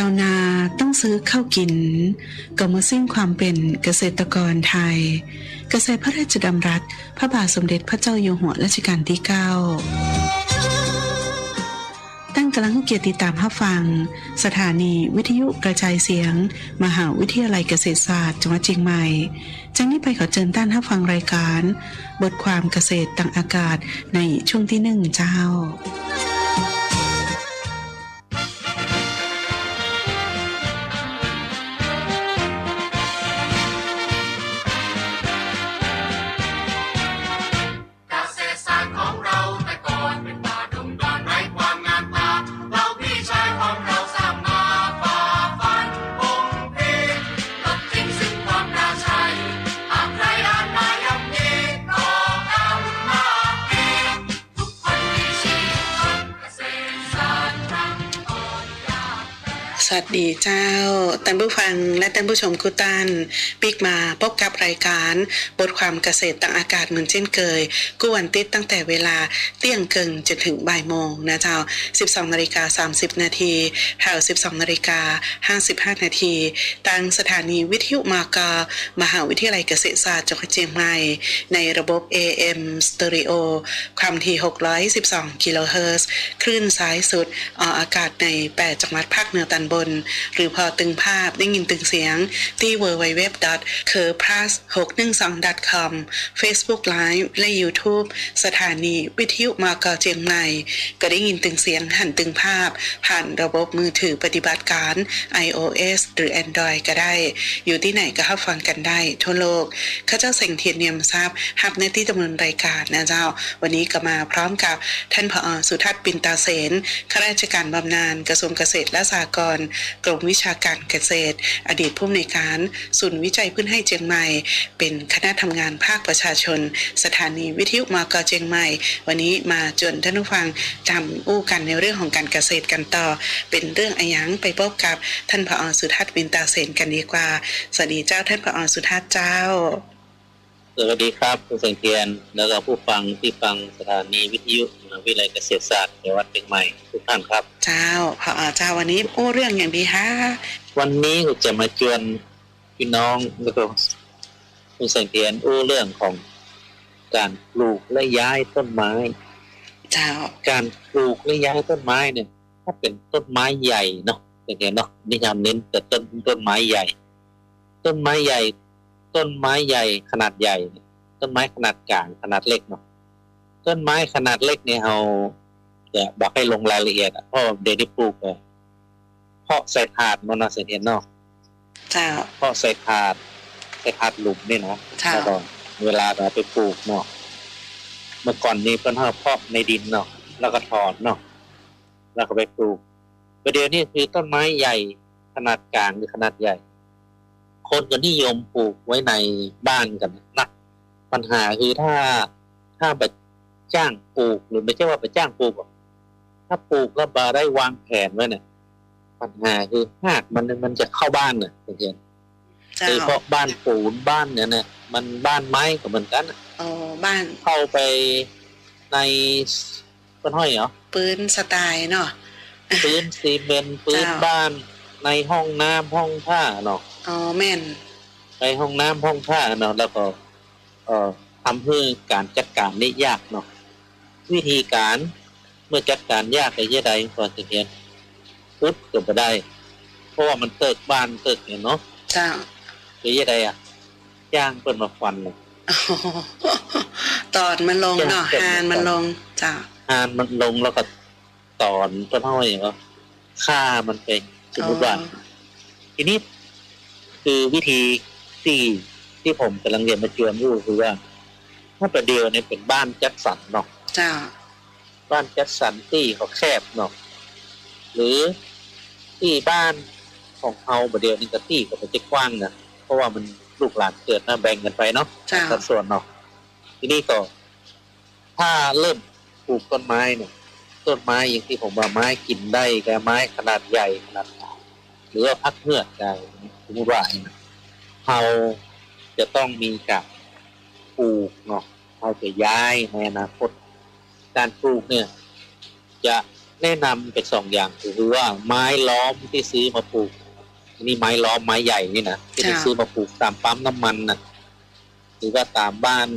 าวนาต้องซื้อข้าวกิน ก็มาสิ้นความเป็นเกษตรกรไทย เกษตรพระราชดำรัส พระบาทสมเด็จพระเจ้าอยู่หัวรัชกาลที่9ตั้งกำลังเกียรติตามรับฟัง สถานีวิทยุกระจายเสียง มหาวิทยาลัยเกษตรศาสตร์จังหวัดเชียงใหม่จังนี้ไปขอเชิญต้านรับฟังรายการ บทความเกษตรต่างอากาศในช่วงที่หนึ่งเจ้า วัสดีเจ้าท่านผู้ฟังและท่านผู้ชมกุตันปิกมาพบกับรายการบทความเกษตรต่างอากาศเหมือนเช่นเคยกู้วันติดตั้งแต่เวลาเที่ยงเกิงจนถึงบ่ายโมงนะเจ้า 12นาฬิกา30 นาทีแถว12นาฬิกา55 นาทีทางสถานีวิทยุมากา มหาวิทยาลัยเกษตรศาสตร์จังหวัดเชียงใหม่ ในระบบ AM Stereo ความถี่ 612 กิโลเฮิรตซ์คลื่นซ้ายสุดออกอากาศใน 8 จังหวัดภาคเหนือตอนบนหรือพอตึงภาพได้ยินตึงเสียงที่ www c u r p l u s 6 1 2 com Facebook Live และ YouTube สถานีวิทยุมากเจียงใหม่ ก็ได้ยินตึงเสียงหันตึงภาพ ผ่านระบบมือถือปฏิบัติการ iOS หรือ Android ก็ได้ อยู่ที่ไหนก็รับฟังกันได้ ทั่วโลกข้าเจ้าเสงเทียนเนียมทราบฮับในที่ดำเนินรายการนะเจ้า วันนี้ก็มาพร้อมกับท่านผอสุทัศน์ปินตาเสนข้าราชการบำนาญกระทรวงเกษตรและสหกรณ์กรมวิชาการเกษตร อดีตผู้อำนวยการศูนย์วิจัยพืชให้เจียงใหม่ เป็นคณะทำงานภาคประชาชน สถานีวิทยุมากเจียงใหม่ วันนี้มาจวนท่านผู้ฟังจำอู้กันในเรื่องของการเกษตรกันต่อ เป็นเรื่องอะหยังไปพบกับท่านผอสุทัศน์ปินตาเสนกันดีกว่าสวัสดีเจ้าท่านผอสุทัศน์เจ้า สวัสดีครับคุณเสงเทียนแล้วก็ผู้ฟังที่ฟังสถานีวิทยุมหาวิทยาลัยเกษตรศาสตร์จังหวัดเชียงใหม่ทุกท่านครับ เจ้าพอเจ้าวันนี้โอ้เรื่องอย่างดีฮะวันนี้ก็จะมาชวนพี่น้องแล้วก็คุณเสงเทียนอู้เรื่องของการปลูกและย้ายต้นไม้ เจ้าการปลูกและย้ายต้นไม้เนี่ยถ้าเป็นต้นไม้ใหญ่เนาะเสงเทียนเนาะนี่ยามเน้นแต่ต้นต้นไม้ใหญ่ ต้นไม้ใหญ่ ต้นไม้ใหญ่ขนาดใหญ่เนี่ยต้นไม้ขนาดกลางขนาดเล็กเนาะต้นไม้ขนาดเล็กเนี่ยเราจะบอกให้ลงรายละเอียดอะเพราะเดี๋ยวได้ปลูกเลยเพาะใส่ถาดเนาะนะเสงเทียนเนาะเจ้าเพาะใส่ถาดใส่ถาดหลุมนี่นะค่ะแล้วก็เวลาเราไปปลูกเนาะเมื่อก่อนนี้เพิ่นเอาเพาะในดินเนาะแล้วก็ถอนเนาะแล้วก็ไปปลูกประเดี๋ยวนี้คือต้นไม้ใหญ่ขนาดกลางหรือขนาดใหญ่ คนก็นิยมปลูกไว้ในบ้านกันนะปัญหาคือถ้าถ้าไปจ้างปลูกหรือไม่ใช่ว่าไปจ้างปลูกหรอกถ้าปลูกแล้วบาได้วางแผนไว้เนี่ยปัญหาคือหากมันมันจะเข้าบ้านเนี่ยเห็นเจ้าโดยเฉพาะบ้านปูนบ้านเนี่ยนะมันบ้านไม้ก็เหมือนกันน่ะโอ้บ้านเข้าไปในต้นห้อยเหรอปืนสไตล์เนาะพื้นซีเมนต์พื้นจ้าบ้าน ในห้องน้ำห้องท่าเนาะอ๋อแม่น ในห้องน้ำห้องท่าเนาะแล้วก็ เอ่อทำให้การจัดการได้ยากเนาะวิธีการเมื่อจัดการยากไปยังไงก่อนจะเห็นพุทธก็ไม่ได้ เพราะว่ามันเติกบ้านเติกเนี่ยเนาะเจ้าหรือยังไงอะจ้างเพิ่นมาฟันเลยโอ้โหตอนมันลงเนาะเจ็บหานมันลงเจ้าหานมันลงแล้วก็ตอนต้นห้อยก็ฆ่ามันไป สมมติว่าอ๋อทีนี้คือวิธีที่ที่ผมกำลังเรียนมาจวนอยู่คือว่าถ้าประเดียวเนี่ยเป็นบ้านจัดสรรเนาะเจ้า บ้านจัดสรรที่เขาแคบเนาะหรือที่บ้านของเฮาประเดียวนี่ก็ที่ก็เป็นจะกว้างนะเพราะว่ามันลูกหลานเกิดนะแบ่งกันไปเนาะเจ้าสัดส่วนเนาะทีนี้ก็ ถ้าเริ่มปลูกต้นไม้เนี่ยต้นไม้อย่างที่ผมว่าไม้กินได้แกไม้ขนาดใหญ่ขนาดกลาง หรือว่าพักเมือกได้สมมติว่าอย่างนั้นเราจะต้องมีการปลูกเนาะเราจะย้ายในอนาคต การปลูกเนี่ย จะแนะนำเป็นสองอย่างคือว่าไม้ล้อมที่ซื้อมาปลูกอันนี่ไม้ล้อมไม้ใหญ่นี่นะที่ไปค่ะซื้อมาปลูกตามปั๊มน้ำมันนะหรือว่าตามบ้าน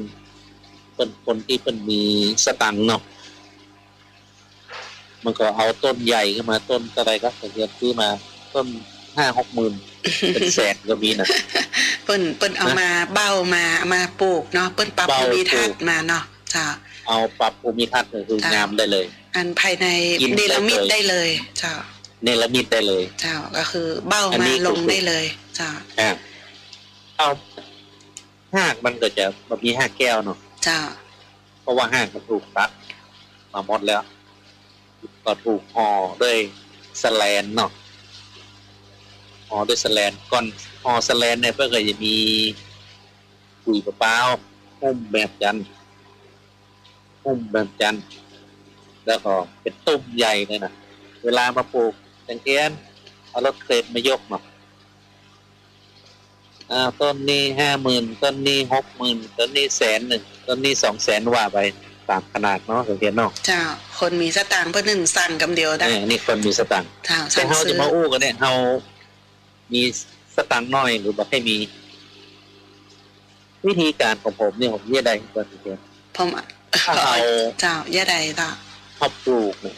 คนคนที่เป็นมีสตังค์เนาะมันก็เอาต้นใหญ่ขึ้นมาต้นอะไรก็เรียนซื้อมา ต้นห้าหกหมื่นเป็นแสนก็มีนะเปิ้นเปิ้นเอานะมาเบ้ามามาปลูกเนาะเปิ้นปรับเบ้าภูมิทัศปลูน์กมาเนาะเจ้าเอาปรับภูมิทัศน์ก็คือค่ะงามได้เลย อันภายในกินเดลมิดได้เลยได้เลยเจ้าเนรมิตได้เลย เจ้าก็คือเบ้าอันมานี้ลงคือได้เลยเจ้าอ่าเอาห้างมันก็จะแบบมีห้าแก้วเนาะเจ้าเพราะว่าห้างมันถูกตัดมาหมดแล้ว ก็ถูกห่อด้วยสแลนเนาะห่ อด้วยสแลนก่อนห่อสแลนเนี่ยเพื่อก็จะมีปุ๋ยมะพร้าวหุ้มแบบจันทร์หุ้มแบบจันทร์แล้วก็เป็นตุ้มใหญ่เลยนะเวลามาปลูกจังเกียนเอารถเครนมายกเนาะอ่าต้นนี้ห้าหมื่นต้นนี้หกหมื่นต้นนี้แสนหนึ่งต้นนี้สองแสนว่าไปตามขนาดเนาะสังเกตเนาะเจ้า คนมีสตางค์เพิ่นหนึ่งสั่งกำเดียวได้เออนี่คนมีสตังค์เจ้าแต่สั่งเฮาซื้จะอมาอู้กันเนี่ยเฮา มีสตังค์น้อยหรือบ่ให้มี วิธีการของผมเนี่ยผมเรียกได้ก่อนเดียวผมถ้าเอาเจ้าย่าใดเจ้าข้าวปลูกเนี่ย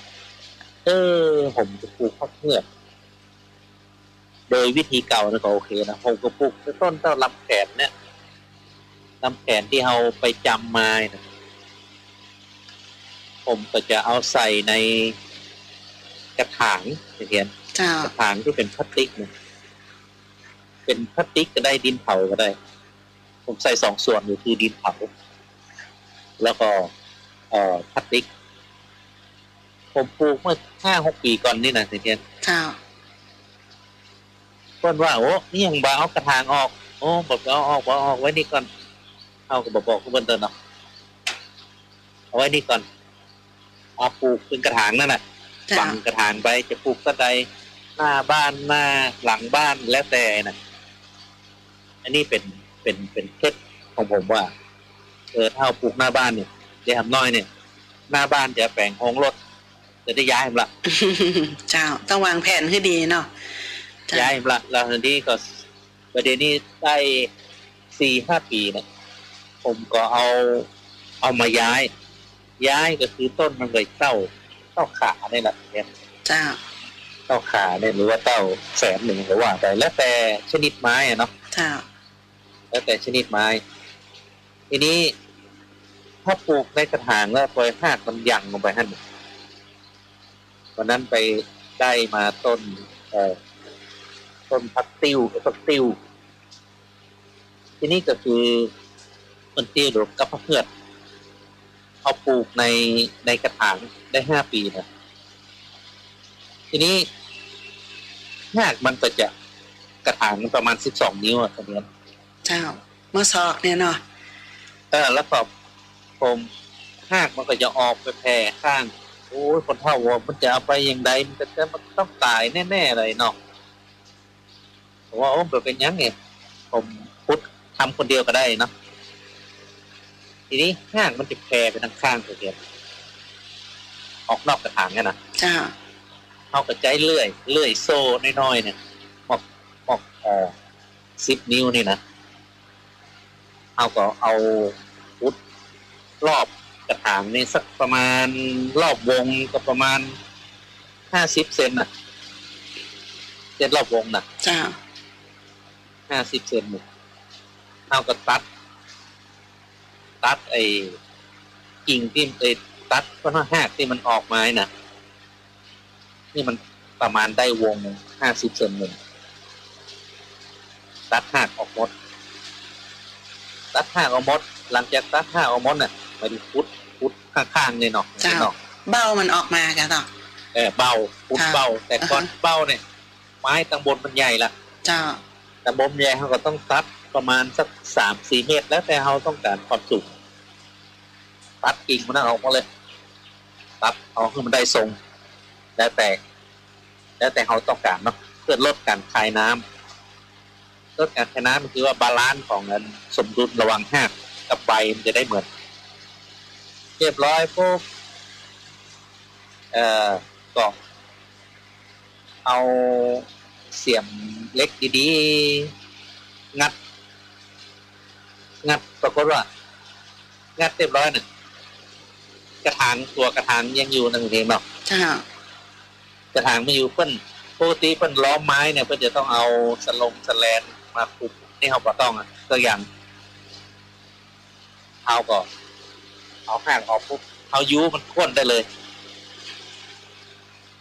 เออ ผมจะปลูกข้าวเพือกโดยวิธีเก่านะก็โอเคนะผมก็ปลูกต้นเต้าลำแขนเนี่ยลำแขนที่เราไปจำมาเนี่ยผมก็จะเอาใส่ในกระถางเห็นเจ้ากระถางที่เป็นพลาสติกเนี่ย เป็นพลาสติกก็ได้ดินเผาก็ได้ ผมใส่สองส่วนอยู่คือดินเผา แล้วก็เอ่อพลาสติก ผมปลูกเมื่อห้าหกปีก่อนนี่นะเทียนเจ้าเพื่อนว่าโอ้นี่ยังบาเอากระถางออก โอ้บอกเอาออกบอกเอาออกไว้นี่ก่อนเอาก็บอกบอกคุณเบิร์นเดินเนาะเอาไว้นี่ก่อนเอาปลูกเป็นกระถางนั่นน่ะเจ้าฝังกระถางไปจะปลูกก็ใดหน้าบ้านหน้าหลังบ้านแล้วแต่นะ อันนี้เป็นเป็นเป็นเคล็ดของผมว่า เออถ้าเอาปลูกหน้าบ้านเนี่ยเดี๋ยวทำน้อยเนี่ย หน้าบ้านจะแปลงห้องรถจะได้ย้ายมันละเจ้าต้องวางแผนให้ดีเนาะเจ้าย้ายมันละแล้วทีนี้ก็ประเด็นนี้ได้สี่ห้าปีเนี่ยผมก็เอาเอามาย้าย ย้ายก็คือต้นมันเลยเต้าเต้าขาเนี่ยแหละเนี่ยเจ้าเต้าขาเนี่ยหรือว่าเต้าแสนหนึ่งหรือว่าแต่แล้วแต่ชนิดไม้อะเนาะเจ้า แล้วแต่ชนิดไม้ ทีนี้ถ้าปลูกในกระถางแล้วปล่อยหากมันยังลงไปหันวันนั้นไปได้มาต้น เอ่อต้นพักติวพักติว ทีนี้ก็คือต้นติ้วหรือกับเพื่อดเอาปลูกในในกระถางได้ห้าปีนะทีนี้หากมันก็จะกระถางประมาณสิบสองนิ้วอะตอนนี้ เจ้าเมื่อซอกเนี่ยเนาะเออแล้วก็ผมหากมันก็จะออกไปแผ่ข้างโอ้ยคนเท่าว่ามันจะเอาไปอย่างใดมันจะจะมันต้องตายแน่ๆเลยเนาะผมว่าโอ้แบบเป็นยังไงผมพุทธทำคนเดียวก็ได้เนาะทีนี้หากมันจะแผ่ไปทางข้างตัวเดียวออกนอกกระถางเนี่ยนะเจ้าเอากระใจเลื่อยเลื่อยโซ่น้อยๆเนี่ยหมอกหมอกเอ่อสิบนิ้วนี่นะ เอาก็เอาพุทรอบกระถางนี่สักประมาณรอบวงก็ประมาณห้าสิบเซนน่ะเซนรอบวงน่ะเจ้าห้าสิบเซนน่ะเอาก็ตัด ตัดไอ้กิ่งที่ไอ้ตัดก็น่าหักที่มันออกมาน่ะ นี่มันประมาณได้วงห้าสิบเซนหนึ่งตัดหักออกหมด ตัดหักออกหมดหลังจากตัดหักออกหมดน่ะมันพุดพุดข้างๆเนี่ยเนาะเจ้าเนาะเบ้ามันออกมากันเนาะเออเบาพุดค่ะเบาแต่ก่อนอ่าฮะเบาเนี่ย ไม้ตังบนมันใหญ่ละเจ้าแต่บนใหญ่เขาก็ต้องตัดประมาณสักสามสี่เมตร แล้วแต่เขาต้องการความสูงตัดกิ่งมันนั่นออกมาเลย ตัดเอาให้มันได้ทรง แล้วแต่ แล้วแต่เขาต้องการเนาะเพื่อลดการคายน้ำ ลดการคายน้ำมันคือว่าบาลานซ์ของเงินสมดุลระหว่างหากกับใบมันจะได้เหมือนเรียบร้อยปุ๊บเอ่อก็เอาเสียมเล็กดีๆ งัด งัดปรากฏว่า งัดเรียบร้อยหนึ่งกระถางตัวกระถางยังอยู่นั่นเองเนาะเจ้ากระถางไม่อยู่เพิ่นปกติเพิ่นล้อมไม้เนี่ยเพิ่นจะต้องเอาสลงสแลน มาปุกนี่เขาบ่ต้องอะตัวอย่างเอาก็เอาห่างออกปุ๊บเอายูมันข้นได้เลย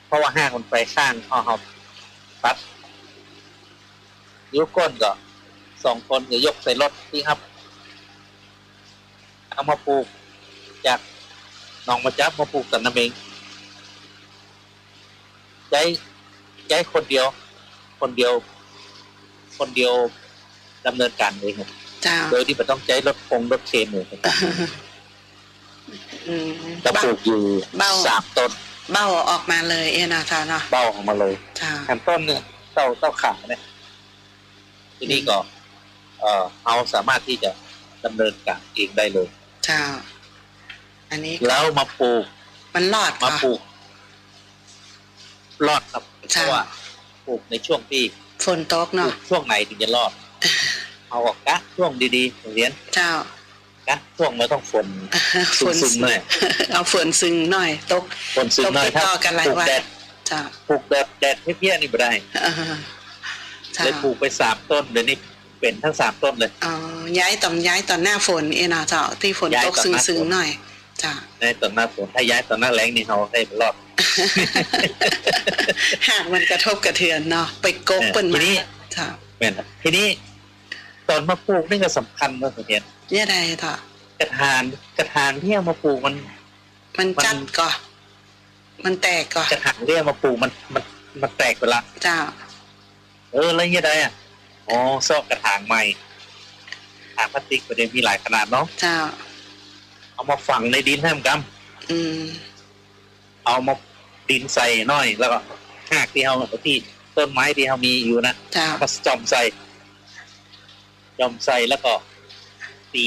เพราะว่าห้างมันไปข้างเขาเขาตัดยูก้นก็สองคนก็ยกใส่รถที่ครับเอามาปลูกจากหนองมาจับมาปลูกกันน้ำเองใจใจคนเดียว คนเดียว คนเดียวดำเนินการเองครับเจ้าโดยที่ไม่ต้องใช้รถคงรถเคนเลยครับอืมจะปลูกอยู่เบ้าสามต้น เบ้าออกมาเลยเอ็นะเจ้าเนาะเบ้าออกมาเลยเจ้าขั้นต้นเนี่ยเต้าเต้าขาเนี่ยทีนี้ก็เอ่อเอาสามารถที่จะดำเนินการเองได้เลยเจ้าอันนี้แล้วมาปลูก มันรอดมาค่ะปลูกรอดครับเพใช่ราะว่าปลูกในช่วงที่ ฝนตกปลูเนาะกช่วงไหนถึงจะรอด เอาออกกะช่วงดีๆเรียนเจ้ากะช่วงไม่ต้องฝนฝนซึมๆหน่อยเอาฝนซึงหน่อย ตกฝนซึมหน่อยต้องติดต่อกันหลายปลูกวันแดดเจ้าปลูกแดดแดดเพี้ยๆนี่ไม่ได้เออเจ้าเลยปลูกไปสามต้นเดี๋ยวนี้เป็นทั้งสามต้นเลยอ๋อย้ายตอนย้ายตอนหน้าฝนเอ็นะเจ้าที่ฝนย้ายตกตอนหน้าซึ้งฝนๆหน่อยเจ้าในตอนหน้าฝนถ้าย้ายตอนหน้าแล้งนี่เขาได้รอดหากมันกระทบกระเทือนเนาะไปกกเออเปิ้นทีมานี้เจ้าแม่นครับทีนี้ ตอนมาปลูกนี่ก็สำคัญนะเห็นเนี่ยใดเจ้ากระถางกระถางที่เอามาปลูกมัน มันมันจัดก่อมันแตกก่อกระถางที่เอามาปลูกมันมันมันแตกไปละเจ้าเออแล้วยังไงอะอ๋อซอกกระถางใหม่ถางพลาสติกประเดี๋ยวมีหลายขนาดเนาะเจ้า เอามาฝังในดินให้มันกอืมำเอามาดินใส่หน่อย แล้วก็หากที่เขาที่ต้นไม้ที่เขามีอยู่นะเจ้าก็จอมใส่จอมใส่แล้วก็ สี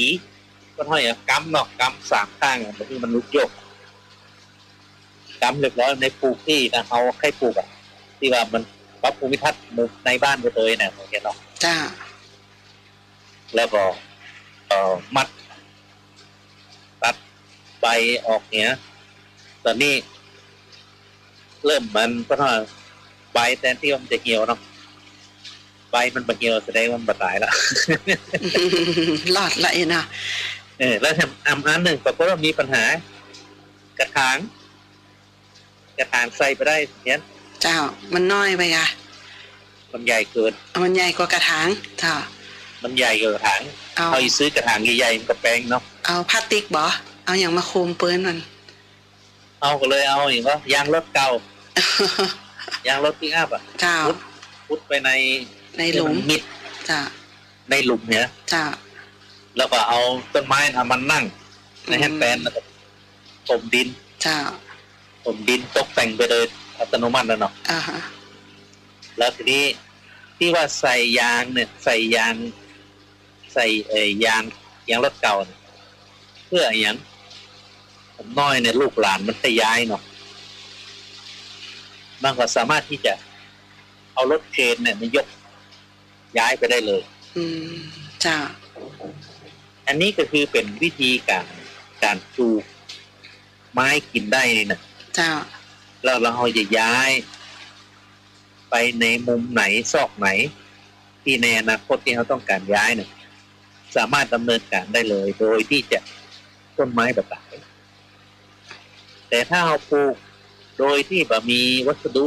ก็ห้อยอะกำเนาะกำสามข้างอะบางทีมันลุกโยกกำเรียบร้อยในปลูกที่นะเขาให้ปลูกอะ ที่ว่ามันปรับภูมิทัศน์ในบ้านไปเลยเนี่ยโอเคเนาะเจ้าแล้วก็ เอ่อมัดตัด ใบออกเนี้ยตอนนี้ เริ่มมันก็ถ้าใบแทนที่มันจะเหี่ยวเนาะใบมันบะเหี่ยวแสดงว่ามันบะตายแล้วรอดละเอ็นะเออแล้วแถมอันอันหนึ่งปรากฏว่ามีปัญหา กระถางกระถางใส่ไปได้เนี้ยเจ้ามันน้อยไปอะมันใหญ่เกินเอามันใหญ่กว่ากระถางเจ้ามันใหญ่เกินกระถางเอาเขาอีซื้อกระถางใหญ่ๆมันก็แปลงเนาะเอาพลาสติกบ่ เอาอย่างมาคุมปืนมันเอาก็เลยเอาอย่างว่ายางรถเก่ายางรถปิกอัพอะเจ้าพุดไปในในหลุมมิดเจ้าในหลุมเนี่ยเจ้าแล้วก็เอาต้นไม้เอามันนั่ง ในแฮนด์แปนแล้วก็ถมดินเจ้าถมดินตกแต่งไปโดยอัตโนมัติแล้วเนาะอ่าฮะแล้วทีนี้ที่ว่าใส่ยางเนี่ยใส่ยาง ใส่เอ่ยยางยางรถเก่าเนี่ยเพื่ออย่าง ผมน้อยเนี่ยลูกหลานมันจะย้ายเนาะมันก็สามารถที่จะเอารถเคนเนี่ยมายกย้ายไปได้เลย อืมเจ้าอันนี้ก็คือเป็นวิธีการการปลูกไม้กินได้นี่นะเจ้าแล้วเราจะย้าย ไปในมุมไหนซอกไหน ที่ในอนาคตที่เขาต้องการย้ายเนี่ยสามารถดำเนินการได้เลย โดยที่จะต้นไม้แบบไหน แต่ถ้าเราปลูกโดยที่แบบมีวัสดุ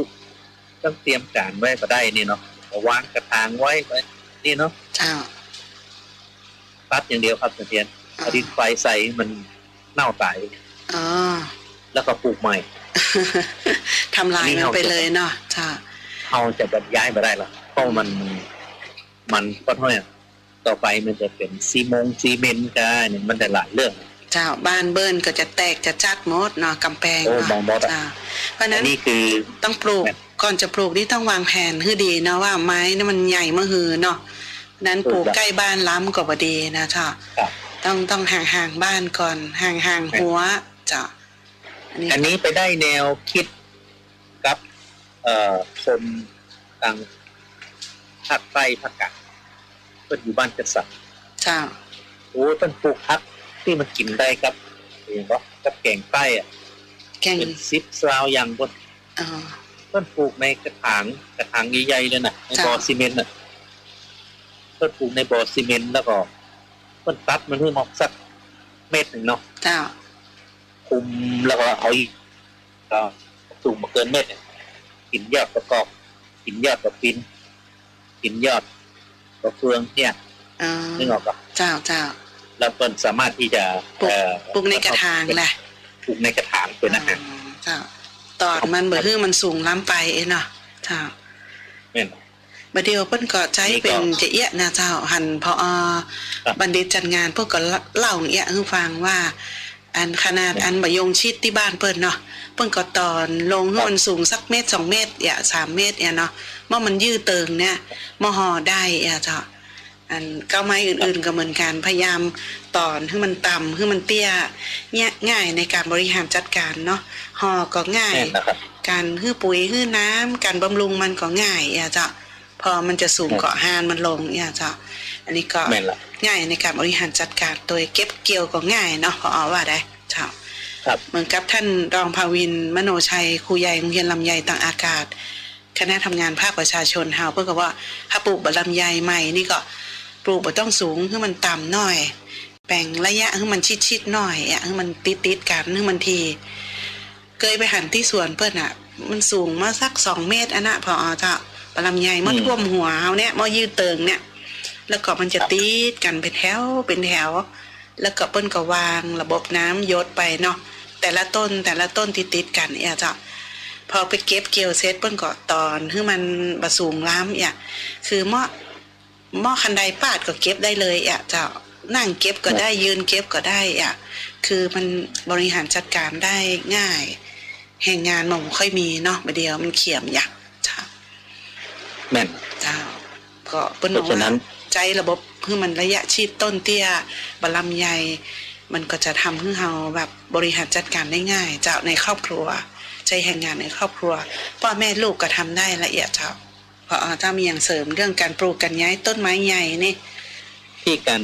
ต้องเตรียมการไว้ก็ได้นี่เนาะเอาวางกระถางไว้ไว้นี่เนาะเจ้าตัดอย่างเดียวครับเสถียรเอาดินไฟใส่ให้มันเน่าตายอ๋อแล้วก็ปลูกใหม่ทำลายมันไปเลยเนาะเจ้าเขาจะแบบย้ายมาได้หรอกเพราะมันมันก็เท่านี้ต่อไปมันจะเป็นซีมงซีเมนต์กันเนี่ยมันจะหลายเรื่อง เจ้าบ้านเบิ้นก็จะแตกจะจัดหมดเนาะกำแพงโอ้เนาะมองหมดอะเจ้าเพราะฉะอันั้นนนี้คือต้องปลูกแบบก่อนจะปลูกนี่ต้องวางแผนให้ดีเนาะว่าไม้นี่มันใหญ่มะฮือเนาะนั้นปลูกถูกครับใกล้บ้านล้ำก็บ่ดีนะเจ้าครับต้องต้องห่างห่างๆบ้านก่อนห่างห่างๆหัวเจ้าอันนี้อันนี้ไปได้แนวคิดเอ่อคนทางภาคใต้ภาคกลางเพิ่นอยู่บ้านจัดสรรเจ้าโอ้เพิ่นปลูกผัก ที่มันกินได้ครับเห็นบ่กับแกงใต้อะแกงเป็นซิปซาวอย่างบนอ๋อเพิ่นปลูกในกระถางกระถางใหญ่ๆเลยน่ะในจ้ะบ่อซีเมนต์น่ะเพิ่นปลูกในบ่อซีเมนต์แล้วก็เพิ่นตัดมันให้เหมาะสักเม็ดหนึ่งเนาะเจ้าคุมแล้วก็เอาอีกก็สูงมาเกินเม็ดเนี่ยกินยอดประกอบกินยอดกระปินกินยอดกระเฟืองเนี่ยอ๋อนึกออกปะเจ้าเจ้า แล้วเพิ่นสามารถที่จะปลูกเอ่อปลูกในกระถางแหละปลูกในกระถางเป็นอาหารอ๋อเจ้าตอดมันบ่ฮื้อมันสูงล้ำไปเอ้เนาะเจ้า แม่น บัดเดียวเพิ่นก็ใจนี่ก็เป็นจะเอียะนะเจ้าหันพอครับบัณฑิตจัดงานเพิ่นก็เล่าเอียะให้ฟังว่า อันขนาดครับอันบะยงชิดที่บ้านเพิ่นเนาะเพิ่นก็ตอนลงให้ครับมันสูงสักเมตรสองเมตรอย่าสามเมตรอย่าเนาะเมื่อมันยืดเติงเนี่ยมห่อได้อย่าเจ้า อันเก้าไม้อื่นๆก็เหมือนกันพยายามตอนให้มันต่ำให้มันเตี้ยเนี่ยง่ายในการบริหารจัดการเนาะห่อก็ง่ายแม่นนะครับการฮื้อปุ๋ยฮื้อน้ำการบำรุงมันก็ง่ายอย่าเจ้าพอมันจะสูงครับเกาะหานมันลงอย่าเจ้าอันนี้ก็แม่นละง่ายในการบริหารจัดการโดยเก็บเกี่ยวก็ง่ายเนาะพอว่าได้เจ้าครับเหมือนกับท่านรองภาวิน มโนชัยครูใหญ่โรงเรียนลำไยต่างอากาศ คณะทำงานภาคประชาชนเฮาเพื่อกับว่าถ้าปลูกบะลำไยใหม่นี่ก็ ปลูกบ่ต้องสูงให้มันต่ำหน่อยแบ่งระยะให้มันชิดๆหน่อยอะให้มันติดๆกันให้มันที เคยไปหันที่สวนเปิ้นอะ มันสูงมาสักสองเมตรอันน่ะพอเจ้าบะลำไยมาอืมท่วมหัวเฮาเนี่ยมายืดเติงเนี่ย แล้วก็มันจะติดกันเป็นแถวเป็นแถว แล้วก็เปิ้นก็วางระบบน้ำหยดไปเนาะแต่ละต้นแต่ละต้นที่ติดกันเนี่ยเจ้าพอไปเก็บเกี่ยวเสร็จเปิ้นก็ตอนให้มันบะสูงล้ำเนี่ยคือหม้อ หม้อคันไดปาดก็เก็บได้เลยอะเจ้านั่งเก็บก็ได้ยืนเก็บก็ได้อะคือมันบริหารจัดการได้ง่าย แห่งงานมันบ่ค่อยมีเนาะประเดียวมันเขียมอยากเจ้าแม่นเจ้าก็เปิ้นเพบอราะกฉะนั้ว่านใจระบบคือมันระยะชีพต้นเตี้ยบลำใหญ่มันก็จะทำให้เราแบบบริหารจัดการได้ง่าย เจ้าในครอบครัว ใจแห่งงานในครอบครัวพ่อแม่ลูกก็ทำได้ละเอียดเจ้าเพราะเจ้ามีอย่างเสริมเรื่องการปลูกกันย้ายต้นไม้ใหญ่นี่ที่การ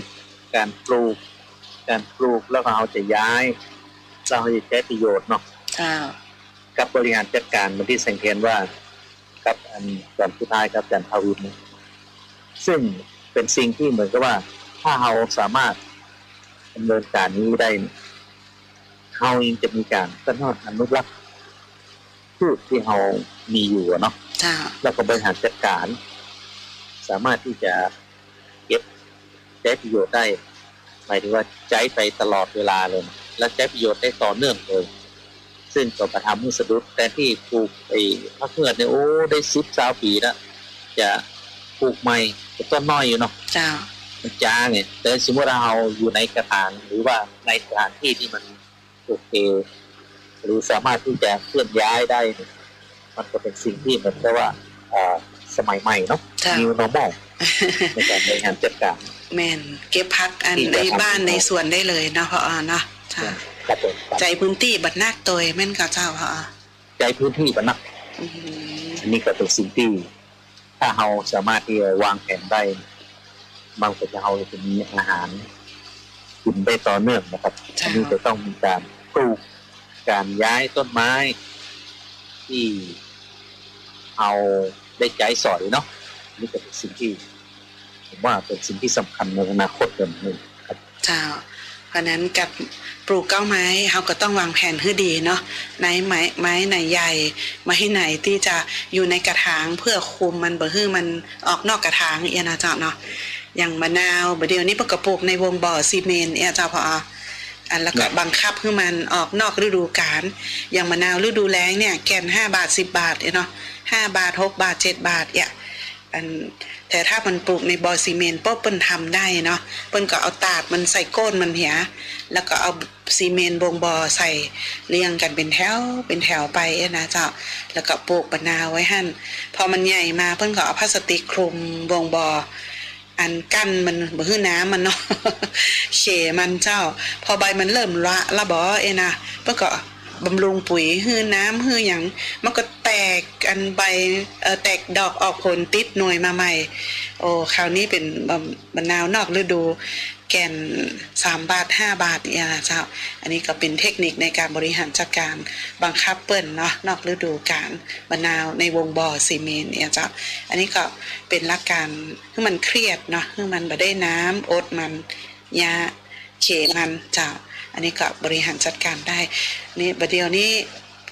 การปลูก การปลูกแล้วก็เราจะย้าย เราจะใช้ประโยชน์เนาะเจ้ากับบริหารจัดการมันที่สังเกตว่ากับอันก่อนผู้ท้ายครับอาจารย์ภาวินเนี่ยซึ่งเป็นสิ่งที่เหมือนกับว่า ถ้าเราสามารถดำเนินการนี้ได้เนี่ยเรายังจะมีการพัฒนาอนุรักษ์พืชที่เรามีอยู่อะเนาะเจ้า แล้วก็บริหารจัดการ สามารถที่จะเก็บใช้ประโยชน์ได้ หมายถึงว่าใช้ไปตลอดเวลาเลย และใช้ประโยชน์ได้ต่อเนื่องเลย ซึ่งก็ประทำให้สะดุดแต่ที่ปลูกไอ้มะเขือเนี่ยโอ้ได้สิบสาวปีแล้วจะปลูกใหม่ก็ต้นน้อยอยู่เนาะเจ้ามันจ้าเนี่ยแต่สมมติเราอยู่ในกระถางหรือว่าในสถานที่ที่มันโอเคหรือสามารถที่จะเคลื่อนย้ายได้เนี่ย มันก็เป็นสิ่งที่เหมือนกับว่าเอ่อสมัยใหม่เนาะเจ้า new normal ในการบริหารจัดการแม่นเก็บพักอันที่ในจะทำบ้านในสวนได้เลยเนาะพอเนาะเจ้าครับผมครับใจพื้นที่บัดนักตัวแม่นกับเจ้าพอใจพื้นที่มันนักอืมอันนี้ก็เป็นสิ่งที่ถ้าเราสามารถที่จะวางแผนได้บางคนเราจะมีอาหารกินได้ต่อเนื่องนะครับอันนี้จะต้องมีการปลูกการย้ายต้นไม้ที่ เอาได้ใจสอยเนาะนี่ก็เป็นสิ่งที่ผมว่าเป็นสิ่งที่สำคัญในอนาคตอย่างหนึ่งครับเจ้าเพราะนั้นกับปลูกเก้าไม้เขาก็ต้องวางแผนให้ดีเนาะไหนไม้ไม้ไหนใหญ่ไม้ไหนที่จะอยู่ในกระถางเพื่อคุมมันบ่ให้มันออกนอกกระถางเอียนะเจ้าเนาะอย่างมะนาวบเดียวนี้ปกปลูกในวงบ่อซีเมนเอียเจ้าพอ อันแล้วก็ครับบังคับให้มันออกนอกฤดูกาลอย่างมะนาวฤดูแล้งเนี่ยแกนห้าบาทสิบบาทเนาะห้าบาทหกบาทเจ็ดบาทเนี่ยอันแต่ถ้ามันปลูกในบอซีเมนต์ปุ๊บเปิ้นทำได้เนาะเปิ้นก็เอาตาดมันใส่ก้นมันเหียแล้วก็เอาซีเมนต์บงบอใส่เรียงกันเป็นแถวเป็นแถวไปอะนะเจ้าแล้วก็ปลูกปะนาวไว้หั่นพอมันใหญ่มาเปิ้นก็เอาพลาสติกคลุมบงบอ อันกั้นมันบ่ฮื้อน้ำมันเนาะเฉมันเจ้า พอใบมันเริ่มละละบ่เอนะเปิ้นก็บำรุงปุ๋ยฮื้อน้ำฮื้อหยังมันก็แตกอันใบเอ่อแตกดอกออกผลติดหน่วยมาใหม่ โอ้คราวนี้เป็นบำมะนาว นอกฤดู แก่น3บาท5บาทเนี่ยนะเจ้า อันนี้ก็เป็นเทคนิคในการบริหารจัดการบังคับเปิ้นเนาะนอกฤดูกาลมะนาวในวงบ่อซีเมนเนี่ยเจ้า อันนี้ก็เป็นหลักการให้มันเครียดเนาะให้มันบ่ได้น้ำอดมันยาเขมันเจ้า อันนี้ก็บริหารจัดการได้ นี่บัดเดียวนี้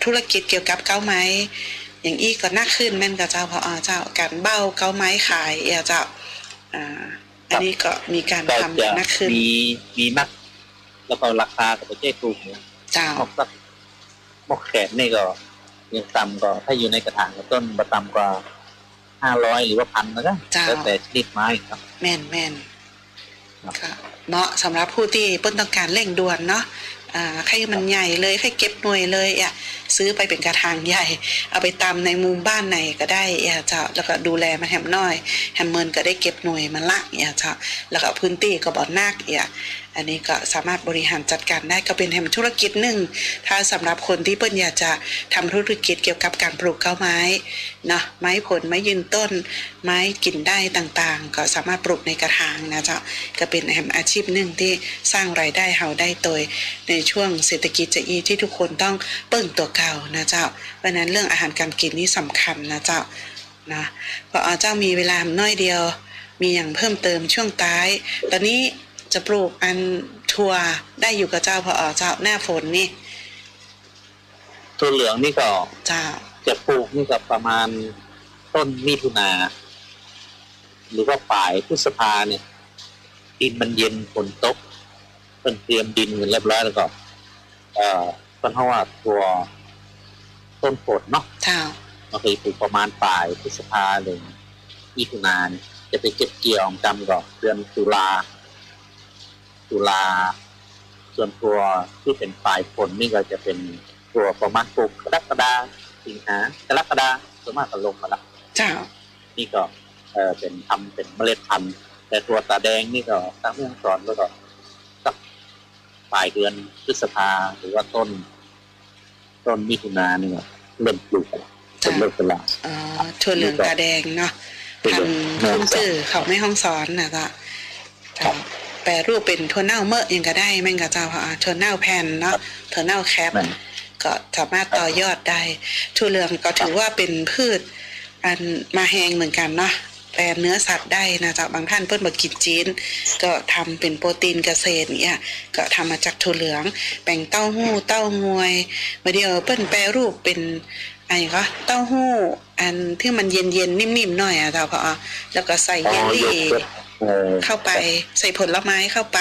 ธุรกิจเกี่ยวกับเก้าไม้อย่างอี้ก็นักขึ้นแม่นกับเจ้าพอเจ้าการเบ้าเก้าไม้ขายเอ่อเจ้าอ่า อันนี้ก็มีการก็ทำจะนักขึ้นมีมีนัก แล้วก็ราคาก็จะเจ๊ถูกเนี่ยเจ้าหมกสักหมกแขนนี่ก็ยังต่ำก็ถ้าอยู่ในกระถางก็ต้นประต่ำกว่าห้าร้อยหรือว่าพันนะจ้าแล้วแต่ชนิดไม้ครับ แม่นแม่นครับค่ะเหมาะสำหรับผู้ที่เปิ้นต้องการเร่งด่วนเนาะ อ่าใครมันใหญ่เลยใครเก็บหน่วยเลยอะซื้อไปเป็นกระถางใหญ่ เอาไปตามในมุมบ้านไหนก็ได้อะเจ้าแล้วก็ดูแลมันแหมน้อย แฮมเมินก็ได้เก็บหน่วยมันละอะเจ้าแล้วก็พื้นที่ก็บ่นักอะ อันนี้ก็สามารถบริหารจัดการได้ก็เป็นแฮมธุรกิจหนึ่ง ถ้าสำหรับคนที่เปิ้นอยากจะทำธุรกิจเกี่ยวกับการปลูกเก้าไม้เนาะไม้ผลไม้ยืนต้น ไม้กินได้ต่างๆ ก็สามารถปลูกในกระถางนะเจ้าก็เป็นแฮมอาชีพหนึ่งที่สร้างรายได้เฮาได้โดยในช่วงเศรษฐกิจจะอีที่ทุกคนต้องเปิ้งตัวเก่านะเจ้าเพราะนั้นเรื่องอาหารการกินนี่สำคัญนะเจ้านะพราะเจ้ามีเวลาน้อยเดียว มีอย่างเพิ่มเติมช่วงท้าย ตอนนี้ จะปลูกอันทัวได้อยู่กับเจ้าพอเจ้าหน้าฝนนี่ตัวเหลืองนี่ก็เจ้าจะปลูกนี่ก็ประมาณต้นมิถุนา หรือว่าปลายพฤษภาเนี่ย ดินมันเย็นฝนตกเพิ่นเตรียมดินกันเรียบร้อยแล้วก็เอ่อเพิ่นเพราะว่าตัวต้นฝนเนาะเจ้าก็คือปลูกประมาณปลายพฤษภาเลยมิถุนาเนี่ยจะไปเก็บเกี่ยวจำก่อนเดือนตุลา ตุลาส่วนตัวที่เป็นปลายฝนนี่ก็จะเป็นตัวประมาณปลูกกรกฎาสิงหากรกฎาส่วนมากก็ลงมาละเจ้านี่ก็เออเป็นทำเป็นเมล็ดพันธุ์แต่ตัวตาแดงนี่ก็ตั้งเรื่องสอนแล้วก็สักปลายเดือนพฤษภาหรือว่าต้น ต้นมิถุนานี่ก็เริ่มปลูกแล้วเป็นเริ่มเป็นละอ๋อถั่วเหลืองตาแดงเนาะพันธุ์ขึ้นชื่อเขาไม่ห้องสอนนะจ๊ะครับ แปรรูปเป็นถั่วเน่าเมื่อยังก็ได้แม่งก็เจ้าค่ะถั่วเน่าแผ่นเนาะถั่วเน่าแคปแม่นก็สามารถต่อยอดได้ถั่วเหลืองก็ถือว่าเป็นพืช อันมาแหงเหมือนกันเนาะแปลเนื้อสัตว์ได้นะจ๊ะบางท่านเพิ่นบอกกินจีนก็ทำเป็นโปรตีนเกษตรเนี่ยก็ทำมาจากถั่วเหลืองแบ่งเต้าหู้เต้างวยมาเดียวเปิ้นแปรรูปเป็นอะไรก็เต้าหู้อันที่มันเย็นๆนิ่มๆหน่อยอะเจ้าพอแล้วก็ใส่เยลลี่ เออเข้าไปใส่ผลไม้เข้าไป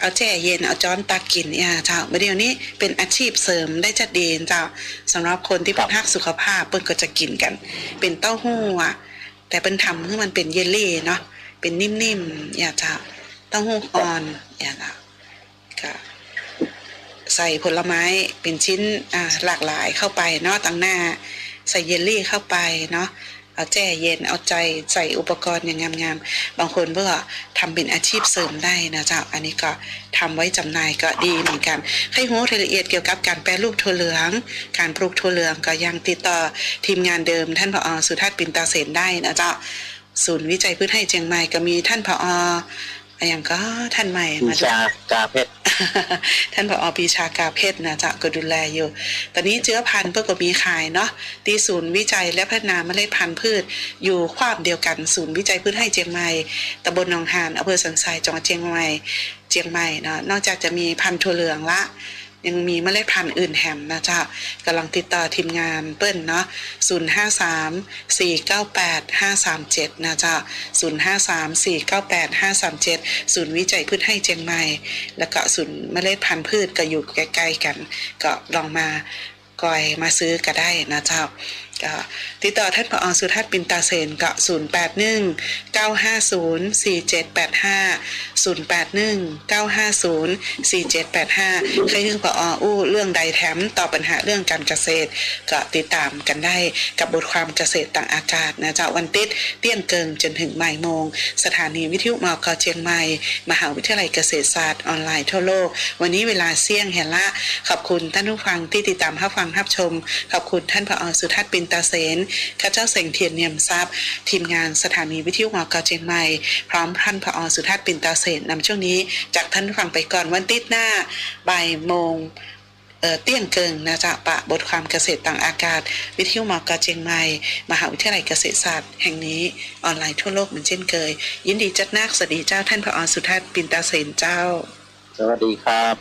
เอาแจ่เย็น เอาจ้อนตักกินเนี่ยเจ้าเดี๋ยวนี้เป็นอาชีพเสริมได้จัดเดนเจ้าสำหรับคนที่เป็นฮักสุขภาพเปิ้นก็จะกินกัน เป็นเต้าหู้อะแต่เป็นทำให้มันเป็นเยลลี่เนาะเป็นนิ่มๆอย่าจะเต้าหู้อ่อนอย่าละก็ใส่ผลไม้เป็นชิ้นอ่าหลากหลายเข้าไปเนาะตั้งหน้า ใส่เยลลี่เข้าไปเนาะ เอาแจ่เย็นเอาใจใส่อุปกรณ์อย่างงามๆ บางคนเพื่อทำเป็นอาชีพเสริมได้นะเจ้า อันนี้ก็ทำไว้จำหน่ายก็ดีเหมือนกันให้รู้รายละเอียดเกี่ยวกับการแปรรูปถั่วเหลือง การปลูกถั่วเหลืองก็ยังติดต่อทีมงานเดิม ท่านผอสุทัศน์ปินตาเสนได้นะเจ้า ศูนย์วิจัยพืชให้เชียงใหม่ก็มีท่านผอออย่างก็ท่านใหม่มาชากาเพชร ท่านผอปีชากาเพชรนะจะก็ดูแลอยู่ ตอนนี้เจื้อพันธุ์เพื่อก็มีขายเนาะที่ศูนย์วิจัยและพัฒนาเมล็ดพันธุ์พืช อยู่ความเดียวกันศูนย์วิจัยพืชให้เจียงใหม่ตำบลหนองหานอำเภอสันทรายจังหวัดเชียงใหม่เจียงใหม่เนาะนอกจากจะมีพันธุ์ถั่วเหลืองละ ยังมีเมล็ดพันธุ์อื่นแฮมนะจ๊ะกำลังติดต่อทีมงานเปิ้ลเนาะ053 498 537นะจ๊ะ053 498 537 ศูนย์วิจัยพืชให้เจียงใหม่ แล้วก็ศูนย์เมล็ดพันธุ์พืชก็อยู่ใกล้ๆกัน ก็ลองมากอยมาซื้อก็ได้นะเจ้า ก็ติดต่อท่านผอสุทัศน์ปินตาเสนก็0 8 1 9 5 0 4 7 8 5 0 8 1 9 5 0 4 7 8 5 ใครถึงผออู้เรื่องใดแถมต่อปัญหาเรื่องการเกษตร ก็ติดตามกันได้กับบทความเกษตรต่างอากาศนะจ้าวันติดเตี้ยนเกิงจนถึงบ่ายโมง สถานีวิทยุมอกเชียงใหม่ มหาวิทยาลัยเกษตรศาสตร์ออนไลน์ทั่วโลก วันนี้เวลาเสี่ยงเห็นละ ขอบคุณท่านผู้ฟังที่ติดตามรับฟังรับชม ขอบคุณท่านผอสุทัศน์ปินตาเซนข้าเจ้าเสงเทียนเนียมทรัพย์ ทีมงานสถานีวิทยุมอกาเชียงใหม่ พร้อมท่านผอสุทัศน์ปินตาเซนนำช่วงนี้จากท่านฟังไปก่อนวันติดหน้าบ่ายโมงเตี้ยงเกิงนะจะปะบทความเกษตรต่างอากาศ วิทยุมอกาเชียงใหม่ มหาวิทยาลัยเกษตรศาสตร์ แห่งนี้ออนไลน์ทั่วโลกเหมือนเช่นเคย ยินดีจัดนักสวัสดีเจ้าท่านพระอสุทัศน์ปินตาเสนเจ้า สวัสดีครับ